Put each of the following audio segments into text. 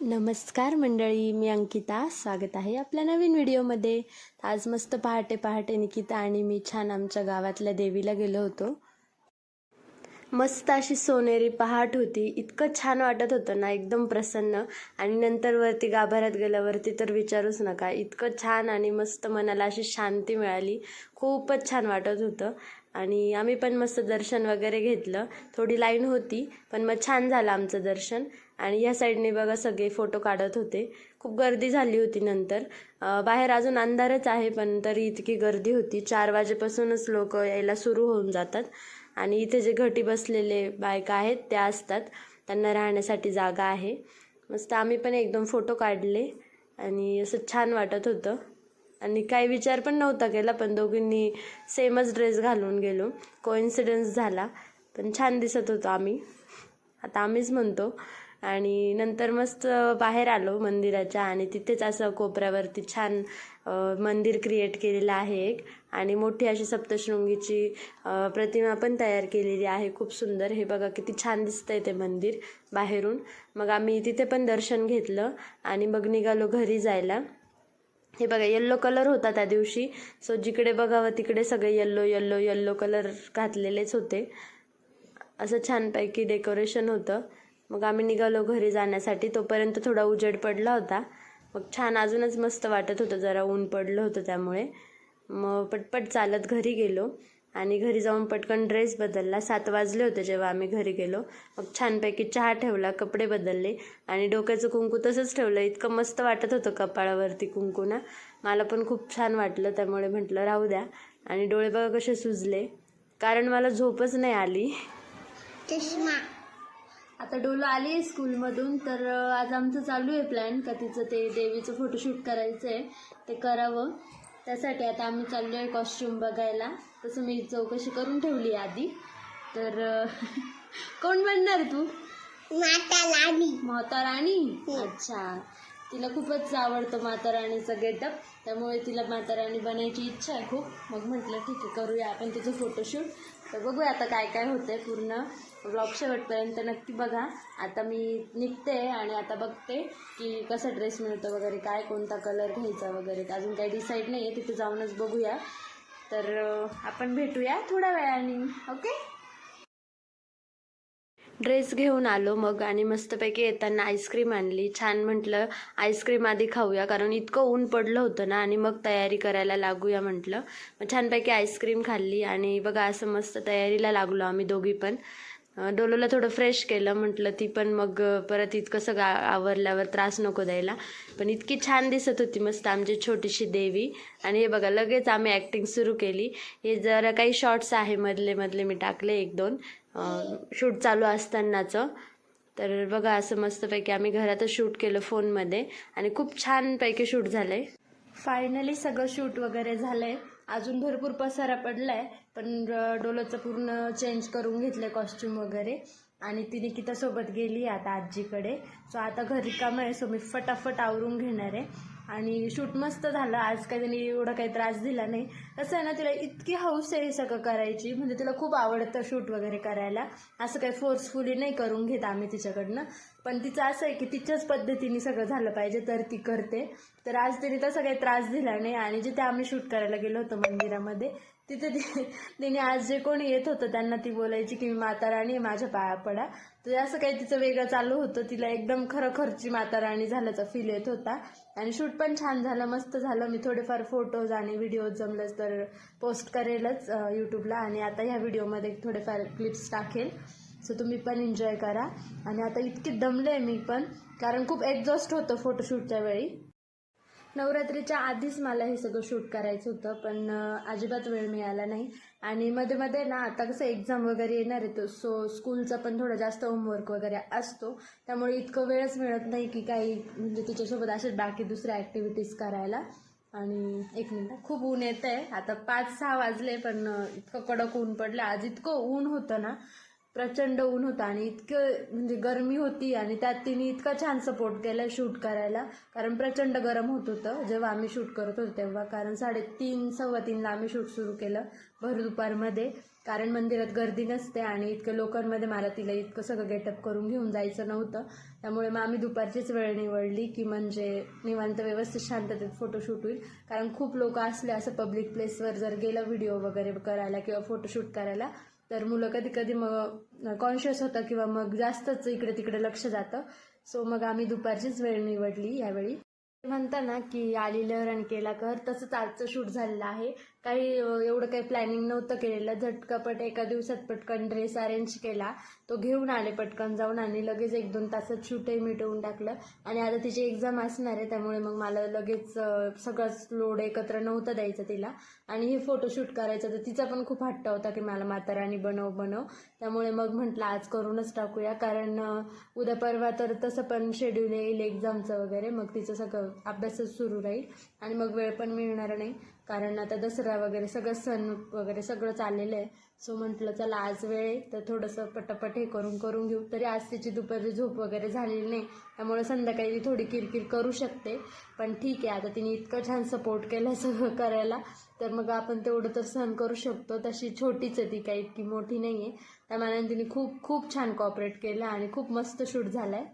नमस्कार मंडळी मी अंकिता. स्वागत आहे आपल्या नवीन व्हिडिओमध्ये. आज मस्त पहाटे पहाटे निकिता आणि मी छान आमच्या गावातल्या देवीला गेलो होतो. मस्त अशी सोनेरी पहाट होती. इतकं छान वाटत होतं ना एकदम प्रसन्न. आणि नंतर वरती गाभाऱ्यात गेल्यावरती तर विचारूच नका. इतकं छान आणि मस्त मनाला अशी शांती मिळाली. खूपच छान वाटत होतं. आणि आम्ही पण मस्त दर्शन वगैरे घेतलं. थोडी लाईन होती पण मग छान झालं आमचं दर्शन. आणि या साईडने बघा सगळे फोटो काढत होते. खूप गर्दी झाली होती नंतर. बाहेर अजून अंधारच आहे पण तरी इतकी गर्दी होती. चार वाजेपासूनच लोक यायला सुरू होऊन जातात. आणि इथे जे घटी बसलेले बायका आहेत त्या असतात. त्यांना राहण्यासाठी जागा आहे. मस्त आम्ही पण एकदम फोटो काढले आणि असं छान वाटत होतं. आणि काही विचार पण नव्हता केला पण दोघींनी सेमच ड्रेस घालून गेलो. कोइन्सिडन्स झाला. पण छान दिसत होतो आम्ही. आता आम्हीच म्हणतो. आणि नंतर मस्त बाहेर आलो मंदिराच्या आणि तिथेच असं कोपऱ्यावरती छान मंदिर क्रिएट केलेलं आहे एक. आणि मोठी अशी सप्तशृंगीची प्रतिमा पण तयार केलेली आहे. खूप सुंदर. हे बघा किती छान दिसतंय ते मंदिर बाहेरून. मग आम्ही तिथे पण दर्शन घेतलं आणि मग निघालो घरी जायला. हे बघा येल्लो कलर होता त्या दिवशी. सो जिकडे बघावं तिकडे सगळे येल्लो येल्लो येल्लो कलर घातलेलेच होते. असं छानपैकी डेकोरेशन होतं. मग आम्ही निघालो घरी जाण्यासाठी. तोपर्यंत थोडा उजेड पडला होता. मग छान अजूनच मस्त वाटत होतं. जरा ऊन पडलं होतं त्यामुळे. मग पटपट चालत घरी गेलो. आणि घरी जाऊन पटकन ड्रेस बदलला. सात वाजले होते जेव्हा आम्ही घरी गेलो. मग छानपैकी चहा ठेवला कपडे बदलले. आणि डोक्याचं कुंकू तसंच ठेवलं. इतकं मस्त वाटत होतं कपाळावरती कुंकू ना मला पण खूप छान वाटलं. त्यामुळे म्हटलं राहू द्या. आणि डोळे बघा कसे सुजले. कारण मला झोपच नाही आली. चष्मा. आता डोलो आली आहे स्कूलमधून तर आज आमचं चालू आहे प्लॅन का तिचं ते देवीचं फोटोशूट करायचं आहे ते करावं. त्यासाठी आता आम्ही चाललो आहे कॉस्ट्युम बघायला. तसं मी चौकशी करून ठेवली आहे आधी. तर कोण बनणार तू? माता लाली माता राणी? अच्छा. तिला खूपच आवडतं माताराणीचं गेटअप त्यामुळे तिला माताराणी बनायची इच्छा आहे खूप. मग म्हटलं ठीक आहे करूया आपण तिचं फोटोशूट तर बघूया आता काय काय होतंय पूर्ण. ब्लॉग शेवटपर्यंत नक्की बघा. आता मी निघते आणि आता बघते की कसा ड्रेस मिळतो वगैरे काय कोणता कलर घ्यायचा वगैरे. अजून काही डिसाईड नाही आहे तिथे जाऊनच बघूया. तर आपण भेटूया थोड्या वेळाने. ओके ड्रेस घेऊन आलो मग आणि मस्तपैकी येताना आईस्क्रीम आणली. छान म्हटलं आईस्क्रीम आधी खाऊया कारण इतकं ऊन पडलं होतं ना आणि मग तयारी करायला लागूया म्हटलं. मग छानपैकी आईस्क्रीम खाल्ली आणि बघा असं मस्त तयारीला लागलो आम्ही दोघी पण. डोलोला थोडं फ्रेश केलं म्हटलं ती पण मग परत इतकं सगळं आवरल्यावर त्रास नको द्यायला. पण इतकी छान दिसत होती मस्त आमची छोटीशी देवी. आणि हे बघा लगेच आम्ही ॲक्टिंग सुरू केली. हे जरा काही शॉर्ट्स आहे मधले मधले मी टाकले एक दोन. शूट चालू असतानाचं. तर बघा असं मस्तपैकी आम्ही घरातच शूट केलं फोनमध्ये आणि खूप छानपैकी शूट झालं आहे फायनली सगळं शूट वगैरे झालं आहे अजून भरपूर पसारा पडला आहे पण डोलोचं पूर्ण चेंज करून घेतलं कॉस्ट्युम वगैरे. आणि ती निकितासोबत गेली आता आजीकडे. सो आता घरी काम आहे सो मी फटाफट आवरून घेणार आहे. आणि शूट मस्त झालं. आज काही त्यांनी एवढा काही त्रास दिला नाही. असं आहे ना तिला इतकी हौस आहे हे सगळं करायची. म्हणजे तिला खूप आवडतं शूट वगैरे करायला. असं काही फोर्सफुली नाही करून घेत आम्ही तिच्याकडनं. पण तिचं असं आहे की तिच्याच पद्धतीने सगळं झालं पाहिजे तर ती करते. तर आज तिने तसा काही त्रास दिला नाही. आणि जिथे आम्ही शूट करायला गेलो होतो मंदिरामध्ये तिथे तिने आज जे कोणी येत होतं त्यांना ती बोलायची की मी माता राणी आहे, माझ्या पाया पडा. तर असं काही तिचं वेगळं चालू होतं. तिला एकदम खरोखरची माता राणी झाल्याचा फील येत होता. आणि शूट पण छान झालं मस्त झालं. मी थोडेफार फोटोज आणि व्हिडिओज जमलंच तर पोस्ट करेलच यूट्यूबला आणि आता ह्या व्हिडिओमध्ये थोडेफार क्लिप्स टाकेल. सो तुम्ही पण एन्जॉय करा. आणि आता इतकी दमले मी पण कारण खूप एक्झॉस्ट होतं फोटोशूटच्या वेळी. नवरात्रीच्या आधीच मला हे सगळं शूट करायचं होतं पण अजिबात वेळ मिळाला नाही. आणि मध्ये मध्ये ना आता कसं एक्झाम वगैरे येणार आहे तो सो स्कूलचा पण थोडा जास्त होमवर्क वगैरे असतो. त्यामुळे इतकं वेळच मिळत नाही की काही म्हणजे तिच्यासोबत असेच बाकी दुसऱ्या ॲक्टिव्हिटीज करायला. आणि एक मिनिट खूप ऊन येत आहे आता पाच सहा वाजले पण इतकं कडक ऊन पडलं. आज इतकं ऊन होतं ना प्रचंड ऊन होतं आणि इतकं म्हणजे गरमी होती आणि त्यात तिने इतका छान सपोर्ट केला शूट करायला. कारण प्रचंड गरम होत होतं. जेव्हा आम्ही शूट करत होतो तेव्हा. कारण साडेतीन सव्वा तीनला आम्ही शूट सुरू केलं भर दुपारमध्ये. कारण मंदिरात गर्दी नसते आणि इतकं लोकांमध्ये मला तिला इतकं सगळं गेटअप करून घेऊन जायचं नव्हतं. त्यामुळे मग आम्ही दुपारचीच वेळ निवडली की म्हणजे निवांत व्यवस्थित शांततेत फोटोशूट होईल. कारण खूप लोक असले असं पब्लिक प्लेसवर जर गेलं व्हिडिओ वगैरे करायला किंवा फोटोशूट करायला तर मुलं कधी कधी मग कॉन्शियस होतं किंवा मग जास्तच इकडे तिकडे लक्ष जातं. सो मग आम्ही दुपारचीच वेळ निवडली यावेळी. म्हणता ना की आलेलं रन केला कर तसंच आजचं शूट झालेलं आहे. काही एवढं काही प्लॅनिंग नव्हतं केलेलं. झटकापट एका दिवसात पटकन ड्रेस अरेंज केला. तो घेऊन आले पटकन जाऊन आणि लगेच एक दोन तासात शूटही मिटवून टाकलं. आणि आता तिची एक्झाम असणार आहे त्यामुळे मग मला लगेच सगळंच लोड एकत्र नव्हतं द्यायचं तिला. आणि हे फोटोशूट करायचं तर तिचा पण खूप हट्ट होता की मला माताराणी बनव बनव. त्यामुळे मग म्हटलं आज करूनच टाकूया. कारण उद्या परवा तर तसं पण शेड्यूल येईल एक्झामचं वगैरे. मग तिचं सगळं अभ्यासच सुरू राहील. आणि मग वेळ पण मिळणार नाही. कारण आता दसरा वगैरे सगळं सण वगैरे सगळं चाललेलं आहे. सो म्हटलं चला आज वेळ आहे तर थोडंसं पटापट हे करून करून घेऊ. तरी आज तिची दुपारी झोप वगैरे झालेली नाही. त्यामुळे संध्याकाळी ती थोडी किरकिर करू शकते. पण ठीक आहे आता तिने इतकं छान सपोर्ट केला सगळं करायला. तर मग आपण तेवढं तर सहन करू शकतो. तशी छोटीच आहे ती काही इतकी मोठी नाही आहे त्यामानाने तिने खूप खूप छान कॉपरेट केलं आणि खूप मस्त शूट झाला आहे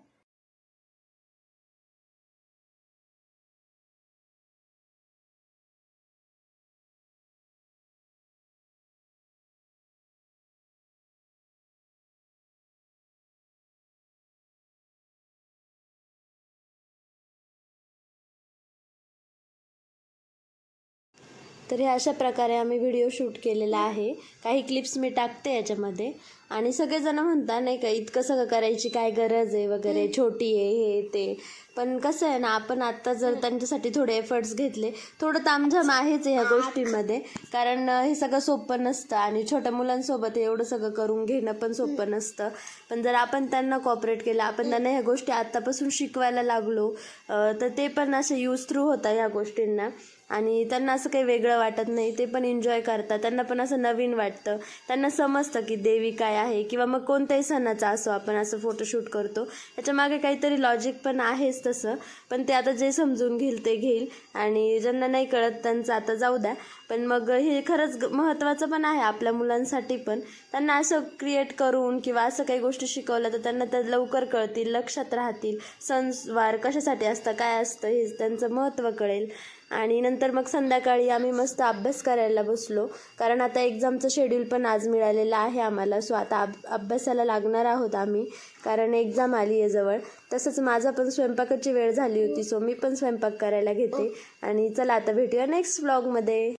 तर हे अशा प्रकारे आम्ही व्हिडिओ शूट केलेला आहे. काही क्लिप्स मी टाकते याच्यामध्ये. आणि सगळेजण म्हणतात नाही का इतकं सगळं करायची काय गरज आहे वगैरे? छोटी आहे हे ते. पण कसं आहे ना आपण आत्ता जर त्यांच्यासाठी थोडे एफर्ट्स घेतले थोडं तामझाम आहेच ह्या गोष्टीमध्ये. कारण हे सगळं सोपं नसतं आणि छोट्या मुलांसोबत हे एवढं सगळं करून घेणं पण सोपं नसतं. पण जर आपण त्यांना कॉपरेट केलं आपण त्यांना ह्या गोष्टी आत्तापासून शिकवायला लागलो तर ते पण असे यूज थ्रू होतात ह्या गोष्टींना. आणि त्यांना असं काही वेगळं वाटत नाही ते पण एन्जॉय करतात. त्यांना पण असं नवीन वाटतं. त्यांना समजतं की देवी काय आहे किंवा मग कोणत्याही सणाचा असो आपण असं फोटोशूट करतो. त्याच्यामागे काहीतरी लॉजिक पण आहेच तसं. पण ते आता जे समजून घेईल ते घेईल. आणि ज्यांना नाही कळत त्यांचं आता जाऊ द्या. पण मग हे खरंच महत्त्वाचं पण आहे आपल्या मुलांसाठी पण. त्यांना असं क्रिएट करून किंवा असं काही गोष्टी शिकवल्या तर त्यांना त्या लवकर कळतील लक्षात राहतील. सणवार कशासाठी असतं काय असतं हे त्यांचं महत्त्व कळेल. आणि नंतर मग संध्याकाळी आम्ही मस्त अभ्यास करायला बसलो. कारण आता एक्झामचं शेड्यूल पण आज मिळालेलं आहे आम्हाला. सो आता अब अभ्यासाला लागणार आहोत आम्ही. कारण एक्झाम आली आहे जवळ. तसंच माझा पण स्वयंपाकाची वेळ झाली होती. सो मी पण स्वयंपाक करायला घेते. आणि चला आता भेटूया नेक्स्ट ब्लॉगमध्ये